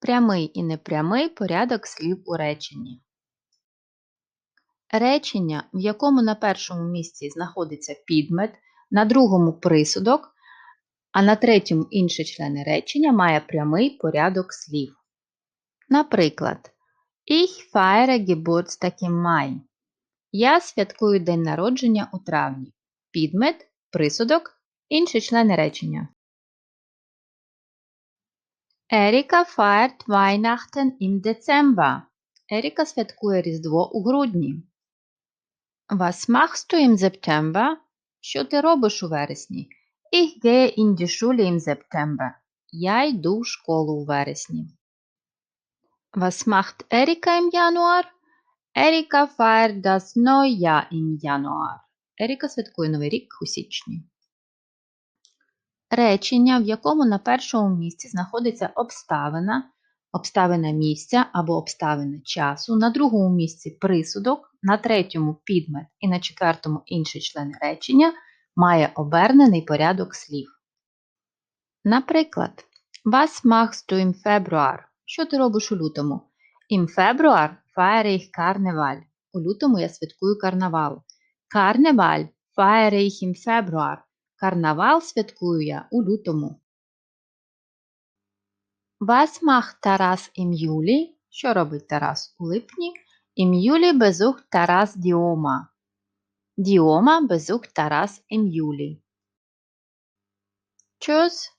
Прямий і непрямий порядок слів у реченні. Речення, в якому на першому місці знаходиться підмет, на другому присудок, а на третьому інші члени речення має прямий порядок слів. Наприклад, Ich feiere Geburtstag im Mai. Я святкую день народження у травні. Підмет, присудок, інші члени речення. Еріка feiert Weihnachten im Dezember. Еріка святкує Різдво у грудні. Was machst du im September? Що ти робиш у вересні? Ich gehe in die Schule im September. Я йду в школу у вересні. Was macht Erika im Januar? Erika feiert das Neujahr im Januar. Еріка святкує Новий рік у січні. Речення, в якому на першому місці знаходиться обставина, обставина місця або обставина часу, на другому місці присудок, на третьому підмет і на четвертому інші члени речення, має обернений порядок слів. Наприклад, Was machst du im Februar? Що ти робиш у лютому? Im Februar feiere ich Karneval. У лютому я святкую карнавал. Karneval feiere ich im Februar. Карнавал святкую я у лютому. Was Тарас ім'юлі. Що робить Тарас у липні? Ім'юлі безух Тарас Діома. Діома безух Тарас ім'юлі. Tschüss.